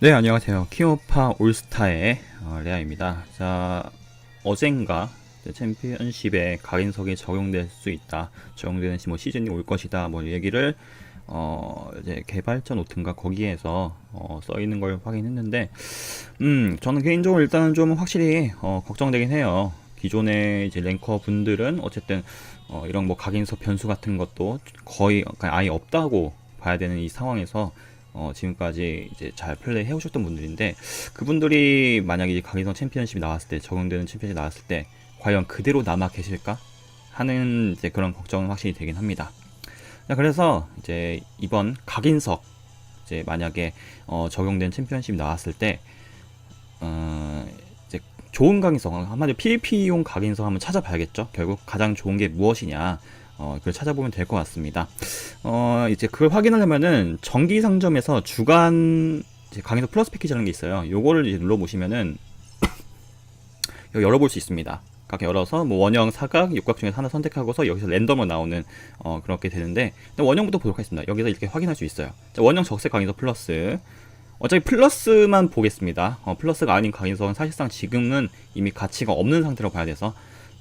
네, 안녕하세요. 킹오파 올스타의 어, 레아입니다. 자, 어젠가 챔피언십에 각인석이 적용될 수 있다. 적용되는 시- 뭐 시즌이 올 것이다. 뭐 얘기를 어, 이제 개발자 노트인가 거기에서 어, 써 있는 걸 확인했는데, 음, 저는 개인적으로 일단은 좀 확실히 어, 걱정되긴 해요. 기존의 이제 랭커 분들은 어쨌든 어, 이런 뭐 각인석 변수 같은 것도 거의 그러니까 아예 없다고 봐야 되는 이 상황에서 어, 지금까지 이제 잘 플레이 해오셨던 분들인데 그분들이 만약에 이제 강인성 챔피언십이 나왔을 때 적용되는 챔피언십이 나왔을 때 과연 그대로 남아 계실까 하는 이제 그런 걱정은 확실히 되긴 합니다. 자, 그래서 이제 이번 각인석 이제 만약에 어, 적용된 챔피언십이 나왔을 때 어, 이제 좋은 각인석 한마디로 PVP용 각인석 한번 찾아봐야겠죠. 결국 가장 좋은 게 무엇이냐 어, 그걸 찾아보면 될 것 같습니다. 어, 이제 그걸 확인하려면은 정기 상점에서 주간 강의석 플러스 패키지라는 게 있어요. 요거를 이제 눌러보시면은 열어볼 수 있습니다. 각 열어서 뭐 원형, 사각, 육각 중에서 하나 선택하고서 여기서 랜덤으로 나오는 어, 그렇게 되는데 원형부터 보도록 하겠습니다. 여기서 이렇게 확인할 수 있어요. 자, 원형 적색 강의석 플러스 어차피 플러스만 보겠습니다. 어, 플러스가 아닌 강의석은 사실상 지금은 이미 가치가 없는 상태로 봐야 돼서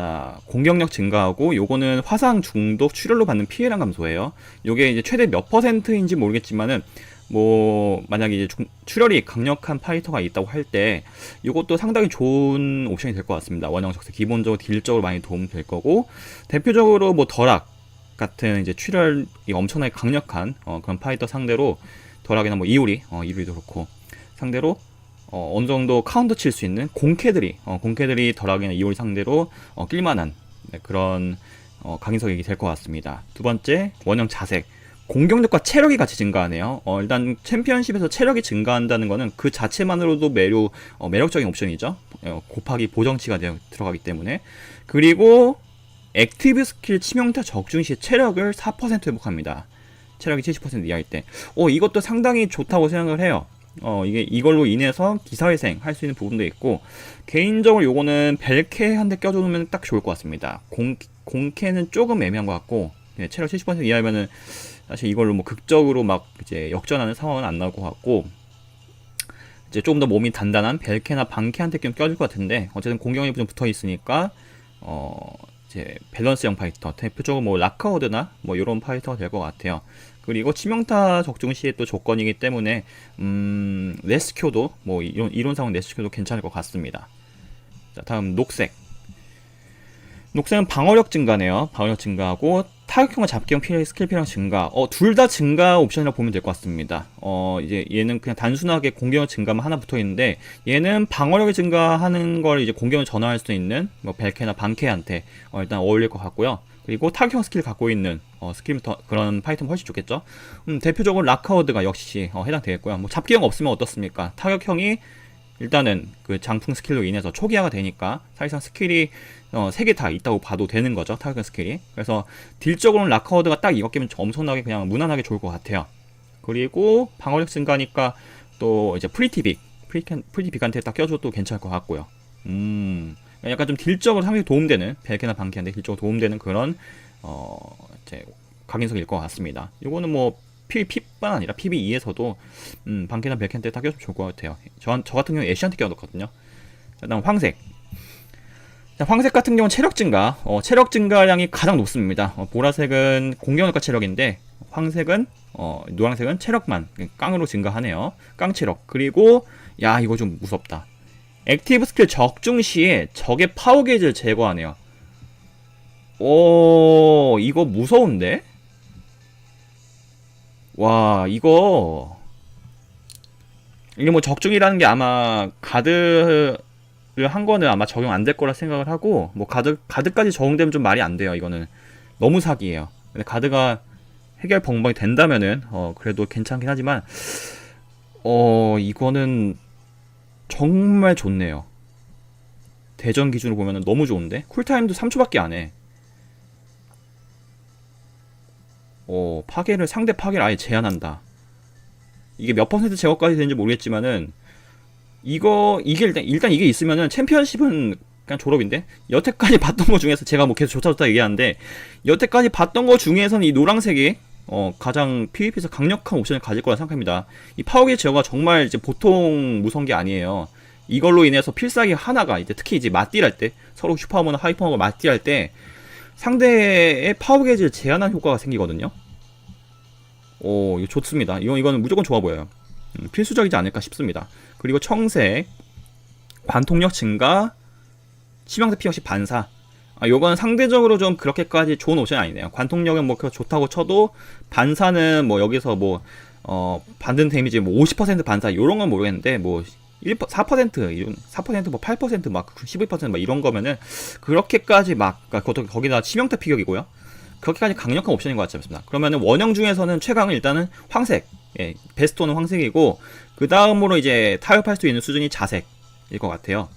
자, 공격력 증가하고 요거는 화상 중독 출혈로 받는 피해량 감소예요. 요게 이제 최대 몇 퍼센트인지 모르겠지만은 뭐 만약에 이제 중- 출혈이 강력한 파이터가 있다고 할때 요것도 상당히 좋은 옵션이 될 것 같습니다. 원형 적색 기본적으로 딜적으로 많이 도움 될 거고 대표적으로 뭐 덜악 같은 이제 출혈이 엄청나게 강력한 어, 그런 파이터 상대로 덜악이나 뭐 이오리 어, 이오리도 그렇고 상대로 어, 어느 정도 카운터 칠 수 있는 공캐들이 어, 공캐들이 덜하기나 이올 상대로 어, 낄만한 네, 그런 어, 강인석이 될 것 같습니다. 두 번째 원형 자색 공격력과 체력이 같이 증가하네요. 어, 일단 챔피언십에서 체력이 증가한다는 거는 그 자체만으로도 매우 어, 매력적인 옵션이죠. 어, 곱하기 보정치가 되어 들어가기 때문에 그리고 액티브 스킬 치명타 적중 시 체력을 4% 회복합니다. 체력이 70% 이하일 때. 어, 이것도 상당히 좋다고 생각을 해요. 어, 이게 이걸로 인해서 기사회생 할 수 있는 부분도 있고, 개인적으로 요거는 벨케 한 대 껴주면 딱 좋을 것 같습니다. 공, 공캐는 조금 애매한 것 같고, 예, 체력 70% 이하면은 사실 이걸로 뭐 극적으로 막 이제 역전하는 상황은 안 나올 것 같고, 이제 조금 더 몸이 단단한 벨케나 방캐한테 좀 껴줄 것 같은데, 어쨌든 공격력이 좀 붙어 있으니까, 어, 이제 밸런스형 파이터, 대표적으로 뭐 라카워드나 뭐 이런 파이터가 될 것 같아요. 그리고 치명타 적중 시에 또 조건이기 때문에 음, 레스큐도 뭐 이론 이론상은 레스큐도 괜찮을 것 같습니다. 자, 다음 녹색. 녹색은 방어력 증가네요. 방어력 증가하고 타격형과 잡기형 필 스킬 필요량 증가. 어, 둘 다 증가 옵션이라고 보면 될 것 같습니다. 어, 이제 얘는 그냥 단순하게 공격력 증가만 하나 붙어 있는데 얘는 방어력이 증가하는 걸 이제 공격을 전환할 수 있는 뭐 벨케나 방케한테 어, 일단 어울릴 것 같고요. 그리고 타격형 스킬 갖고 있는 어, 스킬 더 그런 파이터는 훨씬 좋겠죠. 음, 대표적으로 라카워드가 역시 어, 해당되겠고요. 뭐 잡기형 없으면 어떻습니까? 타격형이 일단은 그 장풍 스킬로 인해서 초기화가 되니까 사실상 스킬이 어, 3개 다 있다고 봐도 되는 거죠. 타격형 스킬이. 그래서 딜적으로는 라카워드가 딱 이것 끼면 엄청나게 그냥 무난하게 좋을 것 같아요. 그리고 방어력 증가니까 또 이제 프리티빅, 프리티빅한테 딱 껴줘도 괜찮을 것 같고요. 음, 약간 좀 딜적으로 상당히 도움되는 벨케나 방케한테 딜적으로 도움되는 그런 어 이제 각인석일 것 같습니다. 이거는 뭐 PVP뿐 아니라 PVE에서도 음, 방케나 벨케한테 딱 껴주면 좋을 것 같아요. 저, 저 같은 경우에 애쉬한테 껴놓거든요. 자, 다음 황색. 자, 황색 같은 경우는 체력 증가, 어, 체력 증가량이 가장 높습니다. 어, 보라색은 공격력과 체력인데, 황색은, 어, 노란색은 체력만, 깡으로 증가하네요. 깡 체력. 그리고, 야, 이거 좀 무섭다. 액티브 스킬 적중 시에 적의 파워 게이지를 제거하네요. 오, 이거 무서운데? 와, 이거. 이게 뭐 적중이라는 게 아마 가드를 한 거는 아마 적용 안 될 거라 생각을 하고, 뭐 가드, 가드까지 적용되면 좀 말이 안 돼요. 이거는. 너무 사기예요. 근데 가드가 해결 방법이 된다면은, 어, 그래도 괜찮긴 하지만, 어, 이거는 정말 좋네요. 대전 기준으로 보면 너무 좋은데? 쿨타임도 3초밖에 안 해. 어, 파괴를, 상대 파괴를 아예 제한한다. 이게 몇 퍼센트 제거까지 되는지 모르겠지만은, 이거, 이게 일단, 일단 이게 있으면은 챔피언십은 그냥 졸업인데? 여태까지 봤던 거 중에서 제가 뭐 계속 좋다 좋다 얘기하는데, 여태까지 봤던 거 중에서는 이 노란색이 어, 가장 PVP에서 강력한 옵션을 가질 거라 생각합니다. 이 파워게이지 제어가 정말 이제 보통 무서운 게 아니에요. 이걸로 인해서 필살기 하나가 이제 특히 이제 맞딜할 때 서로 슈퍼하머나 하이퍼하머 맞딜할 때 상대의 파워 게이지를 제한한 효과가 생기거든요. 오, 이거 좋습니다. 이건 이거는 무조건 좋아 보여요. 음, 필수적이지 않을까 싶습니다. 그리고 청색, 관통력 증가, 치명타 피 역시 반사. 아, 요건 상대적으로 좀 그렇게까지 좋은 옵션이 아니네요. 관통력은 뭐 좋다고 쳐도 반사는 뭐 여기서 뭐 어, 받는 데미지 뭐 50% 반사 요런 건 모르겠는데 뭐 1, 4% 이런 4%뭐 8%막 12%막 이런 거면은 그렇게까지 막 그러니까 그것도 거기다 치명타 피격이고요. 그렇게까지 강력한 옵션인 것 같지 않습니다. 그러면은 원형 중에서는 최강은 일단은 황색, 예, 베스토는 황색이고 그 다음으로 이제 타협할 수 있는 수준이 자색일 것 같아요.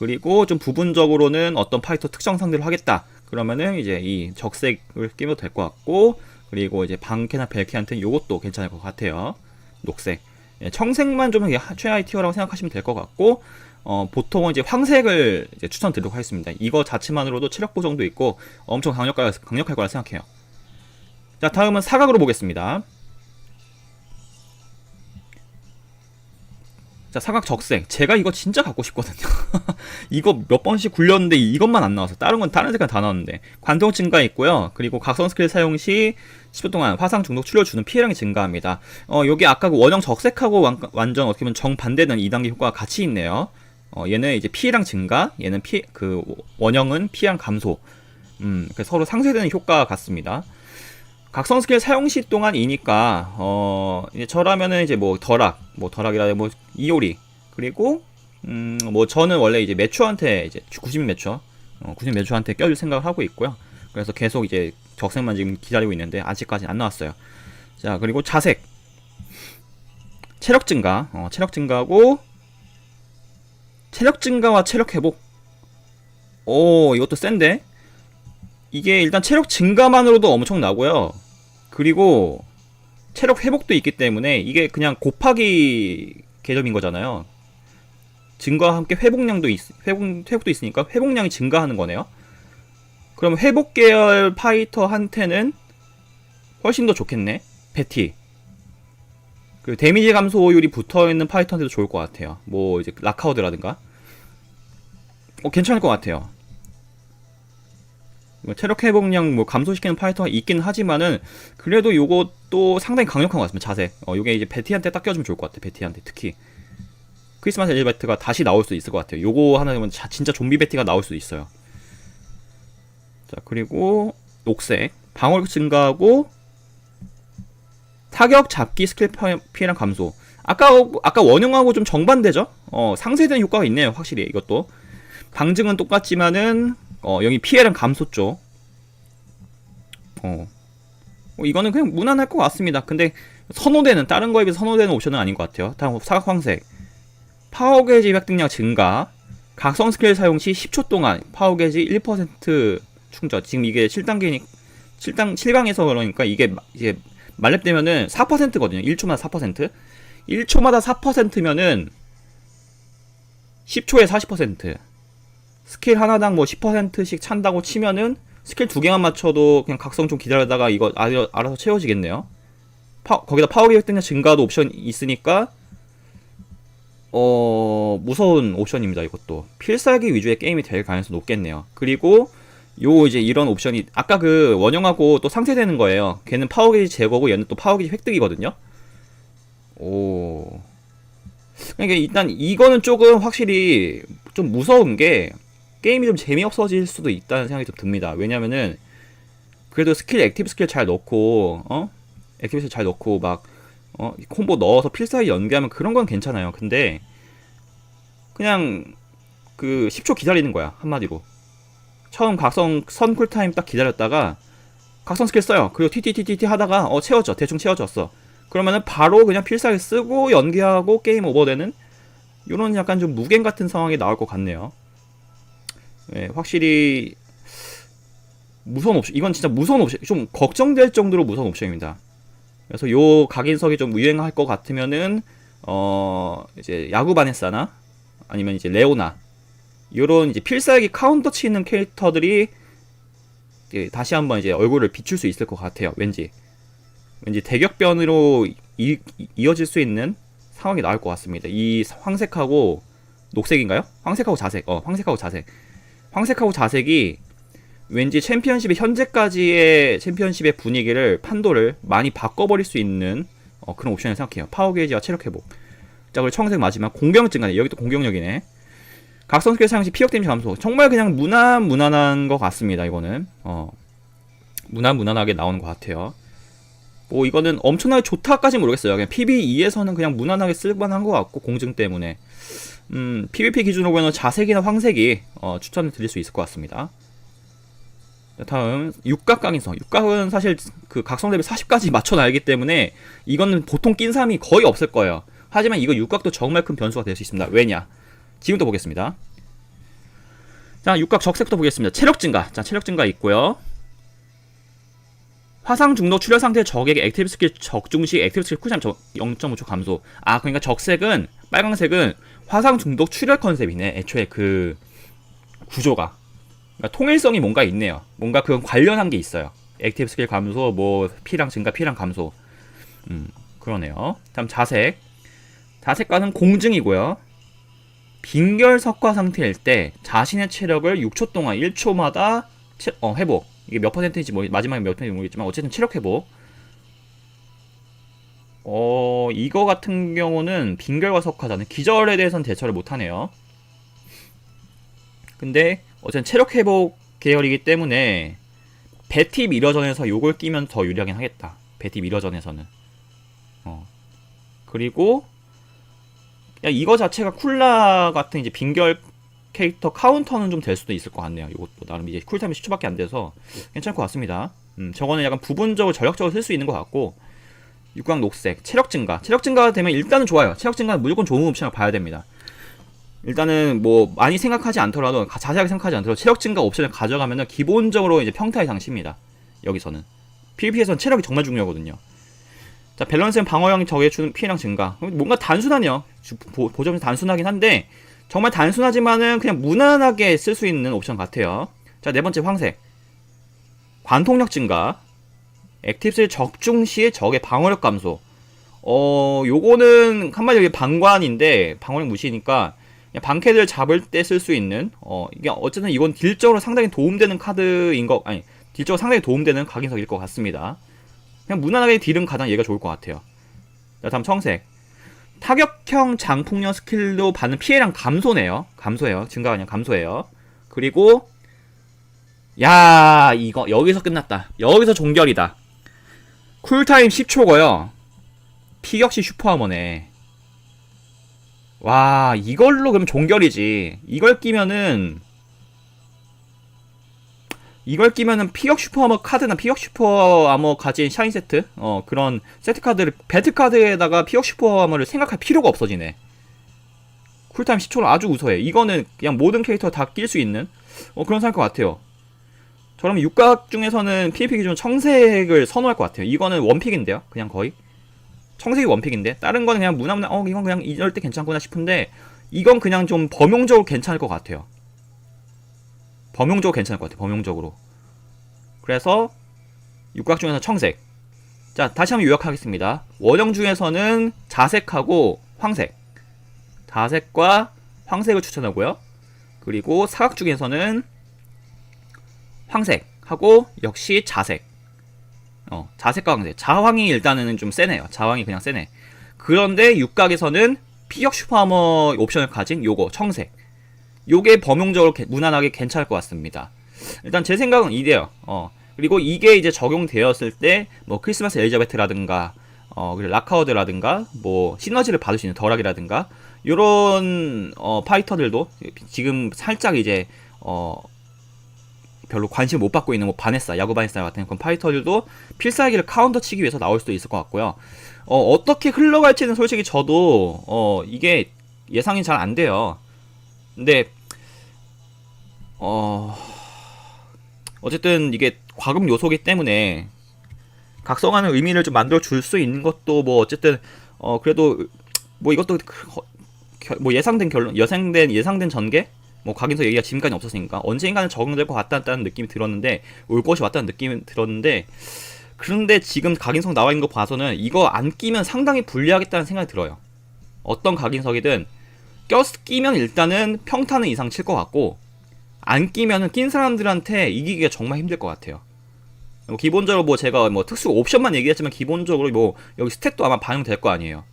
그리고 좀 부분적으로는 어떤 파이터 특정 상대로 하겠다. 그러면은 이제 이 적색을 끼면 될 것 같고 그리고 이제 방캐나 벨캐한테는 요것도 괜찮을 것 같아요. 녹색. 예, 청색만 좀 최하위 티어라고 생각하시면 될 것 같고 어, 보통은 이제 황색을 이제 추천드리도록 하겠습니다. 이거 자체만으로도 체력 보정도 있고 엄청 강력할, 강력할 거라 생각해요. 자, 다음은 사각으로 보겠습니다. 자, 사각 적색. 제가 이거 진짜 갖고 싶거든요. 이거 몇 번씩 굴렸는데 이것만 안 나와서 다른 건 다른 색깔 다 나왔는데 관통 증가 있고요. 그리고 각성 스킬 사용 시 10분 동안 화상 중독 치료 주는 피해량이 증가합니다. 어, 여기 아까 그 원형 적색하고 완, 완전 어떻게 보면 정반대되는 2단계 효과가 같이 있네요. 어, 얘는 이제 피해량 증가, 얘는 피, 그 원형은 피해량 감소. 음, 서로 상쇄되는 효과 같습니다. 각성 스킬 사용 시 동안 이니까 어 이제 저라면은 이제 뭐 덜악 뭐 덜악이라 뭐 이오리 그리고 음 뭐 저는 원래 이제 매추한테 이제 90 매추 어, 90 매추한테 껴줄 생각을 하고 있고요. 그래서 계속 이제 적색만 지금 기다리고 있는데 아직까지 안 나왔어요. 자 그리고 자색 체력 증가 어, 체력 증가하고 체력 증가와 체력 회복 오 이것도 센데 이게 일단 체력 증가만으로도 엄청나고요. 그리고 체력 회복도 있기 때문에 이게 그냥 곱하기 개념인 거잖아요. 증가와 함께 회복량도 있, 회복, 회복도 있으니까 회복량이 증가하는 거네요. 그럼 회복 계열 파이터한테는 훨씬 더 좋겠네. 베티. 그 데미지 감소율이 붙어 있는 파이터한테도 좋을 것 같아요. 뭐 이제 라카우드라든가. 어, 괜찮을 것 같아요. 뭐 체력 회복량 뭐 감소시키는 파이터가 있긴 하지만은 그래도 요것도 상당히 강력한 것 같습니다. 자세. 어 요게 이제 베티한테 딱 껴주면 좋을 것 같아. 베티한테 특히. 크리스마스 엘리베이터가 다시 나올 수 있을 것 같아요. 요거 하나면 진짜 좀비 베티가 나올 수도 있어요. 자 그리고 녹색 방어력 증가하고 타격 잡기 스킬 피해량 감소. 아까 아까 원형하고 좀 정반대죠? 어 상쇄되는 효과가 있네요. 확실히 이것도 방증은 똑같지만은 어, 여기 피해량 감소 쪽. 어. 어, 이거는 그냥 무난할 것 같습니다. 근데 선호되는 다른 거에 비해 선호되는 옵션은 아닌 것 같아요. 다음 사각황색. 파워 게이지 획득량 증가. 각성 스킬 사용 시 10초 동안 파워 게이지 1% 충전. 지금 이게 7단계니 7단 7강에서 그러니까 이게 이제 말렙되면은 4%거든요. 1초마다 4%. 1초마다 4%면은 10초에 40%. 스킬 하나당 뭐 10%씩 찬다고 치면은 스킬 두 개만 맞춰도 그냥 각성 좀 기다리다가 이거 알아서 채워지겠네요. 파, 거기다 파워 기획 증가도 옵션 있으니까 어 무서운 옵션입니다 이것도. 필살기 위주의 게임이 될 가능성이 높겠네요. 그리고 요 이제 이런 옵션이 아까 그 원형하고 또 상쇄되는 거예요. 걔는 파워 게이지 제거고 얘는 또 파워 게이지 획득이거든요. 오. 그러니까 일단 이거는 조금 확실히 좀 무서운 게 게임이 좀 재미없어질 수도 있다는 생각이 좀 듭니다. 왜냐면은 그래도 스킬 액티브 스킬 잘 넣고 어 액티브 스킬 잘 넣고 막 어, 콤보 넣어서 필살기 연계하면 그런 건 괜찮아요. 근데 그냥 그 10초 기다리는 거야 한마디로. 처음 각성 선 쿨타임 딱 기다렸다가 각성 스킬 써요. 그리고 TTTTT 하다가 어 채워져 대충 채워졌어. 그러면은 바로 그냥 필살기 쓰고 연계하고 게임 오버되는 이런 약간 좀 무겐 같은 상황이 나올 것 같네요. 예, 확실히 무서운 옵션 이건 진짜 무서운 옵션 좀 걱정될 정도로 무서운 옵션입니다. 그래서 요 각인석이 좀 유행할 것 같으면은 어 이제 야구 바네사나 아니면 이제 레오나 요런 이제 필살기 카운터 치는 캐릭터들이 다시 한번 이제 얼굴을 비출 수 있을 것 같아요. 왠지 왠지 대격변으로 이, 어질 수 있는 상황이 나올 것 같습니다. 이 황색하고 녹색인가요? 황색하고 자색. 어, 황색하고 자색. 황색하고 자색이 왠지 챔피언십의 현재까지의 챔피언십의 분위기를 판도를 많이 바꿔버릴 수 있는 어, 그런 옵션을 생각해요. 파워 게이지와 체력 회복. 자, 그리고 청색 마지막 공격 증가네. 여기 또 공격력이네. 각성 스킬 사용 시 피격 데미지 감소. 정말 그냥 무난 무난한 것 같습니다. 이거는 어 무난 무난하게 나오는 것 같아요. 뭐 이거는 엄청나게 좋다까지 모르겠어요. 그냥 PB2에서는 그냥 무난하게 쓸만한 것 같고 공증 때문에 음 PVP 기준으로 보면 자색이나 황색이 어, 추천을 드릴 수 있을 것 같습니다. 자, 다음 육각 강인성. 육각은 사실 그 각성 레벨 40까지 맞춰놔야기 때문에 이거는 보통 낀 사람이 거의 없을 거예요. 하지만 이거 육각도 정말 큰 변수가 될 수 있습니다. 왜냐? 지금부터 보겠습니다. 자, 육각 적색도 보겠습니다. 체력 증가. 자, 체력 증가 있고요. 화상 중독 출혈 상태 적에게 액티브 스킬 적중 시 액티브 스킬 쿨타임 0.5초 감소. 아, 그러니까 적색은 빨강색은 화상 중독 출혈 컨셉이네. 애초에 그 구조가. 그러니까 통일성이 뭔가 있네요. 뭔가 그 관련한 게 있어요. 액티브 스킬 감소, 뭐 피랑 증가, 피랑 감소. 음, 그러네요. 다음 자색. 자색과는 공증이고요. 빈결 석화 상태일 때 자신의 체력을 6초 동안 1초마다 체, 어, 회복. 이게 몇 퍼센트인지 뭐 마지막에 몇 퍼센트인지 모르겠지만 어쨌든 체력 회복. 어, 이거 같은 경우는 빈결과 석화자는 기절에 대해서는 대처를 못 하네요. 근데 어쨌든 체력 회복 계열이기 때문에 베티 미러전에서 요걸 끼면 더 유리하긴 하겠다. 베티 미러전에서는. 어. 그리고 야, 이거 자체가 쿨라 같은 이제 빈결 캐릭터 카운터는 좀 될 수도 있을 것 같네요. 이것도 나름 이제 쿨타임이 10초밖에 안 돼서 괜찮을 것 같습니다. 음, 저거는 약간 부분적으로 전략적으로 쓸 수 있는 것 같고 육각 녹색 체력 증가 체력 증가가 되면 일단은 좋아요. 체력 증가는 무조건 좋은 옵션을 봐야 됩니다. 일단은 뭐 많이 생각하지 않더라도 가- 자세하게 생각하지 않더라도 체력 증가 옵션을 가져가면은 기본적으로 이제 평타 이상 씁니다. 여기서는 PVP에서는 체력이 정말 중요하거든요. 자 밸런스는 방어형 적의 주는 피해량 증가 뭔가 단순하네요 보점이 단순하긴 한데 정말 단순하지만은 그냥 무난하게 쓸 수 있는 옵션 같아요 자 네 번째 황색 관통력 증가 액티브스 적중 시에 적의 방어력 감소 어 요거는 한마디로 방관인데 방어력 무시니까 그냥 방캐들 잡을 때 쓸 수 있는 어 이게 어쨌든 이건 딜적으로 상당히 도움되는 카드인 거 아니 딜적으로 상당히 도움되는 각인석일 것 같습니다 그냥 무난하게 딜은 가장 얘가 좋을 것 같아요. 자, 다음 청색. 타격형 장풍력 스킬로 받는 피해량 감소네요. 감소해요. 증가가 아니라 감소해요. 그리고 야 이거 여기서 끝났다. 여기서 종결이다. 쿨타임 10초고요. 피격시 슈퍼하머네. 와 이걸로 그럼 종결이지. 이걸 끼면은 이걸 끼면은 피격 슈퍼아머 카드나 피격 슈퍼아머 가진 샤인 세트 어 그런 세트 카드를 배트 카드에다가 피격 슈퍼아머를 생각할 필요가 없어지네 쿨타임 10초는 아주 우서해 이거는 그냥 모든 캐릭터 다 낄 수 있는 어 그런 생각 것 같아요 저라면 육각 중에서는 PVP 기준 청색을 선호할 것 같아요 이거는 원픽인데요 그냥 거의 청색이 원픽인데 다른 거는 그냥 무난무난 어 이건 그냥 이럴 때 괜찮구나 싶은데 이건 그냥 좀 범용적으로 괜찮을 것 같아요 범용적으로 괜찮을 것 같아요. 범용적으로. 그래서 육각 중에서 청색. 자, 다시 한번 요약하겠습니다. 원형 중에서는 자색하고 황색. 자색과 황색을 추천하고요. 그리고 사각 중에서는 황색하고 역시 자색. 어, 자색과 황색. 자황이 일단은 좀 세네요. 자황이 그냥 세네. 그런데 육각에서는 피격 슈퍼하머 옵션을 가진 요거 청색. 요게 범용적으로 개- 무난하게 괜찮을 것 같습니다. 일단 제 생각은 이래요. 어. 그리고 이게 이제 적용되었을 때 뭐 크리스마스 엘리자베트라든가 어 그리고 라카워드라든가 뭐 시너지를 받을 수 있는 덜하기라든가 요런 어 파이터들도 지금 살짝 이제 어 별로 관심 못 받고 있는 뭐 바네사, 야구 바네사 같은 그런 파이터들도 필살기를 카운터 치기 위해서 나올 수도 있을 것 같고요. 어 어떻게 흘러갈지는 솔직히 저도 어 이게 예상이 잘 안 돼요. 근데 어 어쨌든 이게 과금 요소기 때문에 각성하는 의미를 좀 만들어 줄 수 있는 것도 뭐 어쨌든 어 그래도 뭐 이것도 그- 뭐 예상된 결론 예상된 예상된 전개 뭐 각인서 얘기가 지금까지 없었으니까 언젠가는 적용될 것 같다는 느낌이 들었는데 올 것이 왔다는 느낌이 들었는데 그런데 지금 각인석 나와 있는 거 봐서는 이거 안 끼면 상당히 불리하겠다는 생각이 들어요. 어떤 각인석이든 껴 끼면 일단은 평타는 이상 칠 것 같고 안 끼면은 낀 사람들한테 이기기가 정말 힘들 것 같아요. 뭐 기본적으로 뭐 제가 뭐 특수 옵션만 얘기했지만 기본적으로 뭐 여기 스탯도 아마 반영될 거 아니에요.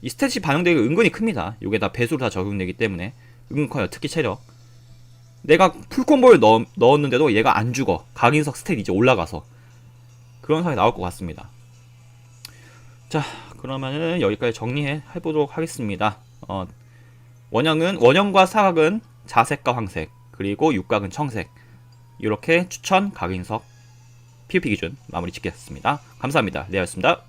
이 스탯이 반영되기 은근히 큽니다. 이게 다 배수로 다 적용되기 때문에 은근 커요. 특히 체력. 내가 풀콤보를 넣, 넣었는데도 얘가 안 죽어. 각인석 스탯 이제 올라가서 그런 상황이 나올 것 같습니다. 자, 그러면은 여기까지 정리해 보도록 하겠습니다. 어, 원형은 원형과 사각은 자색과 황색, 그리고 육각은 청색. 이렇게 추천 각인석 PVP 기준 마무리 짓겠습니다. 감사합니다. 레아였습니다.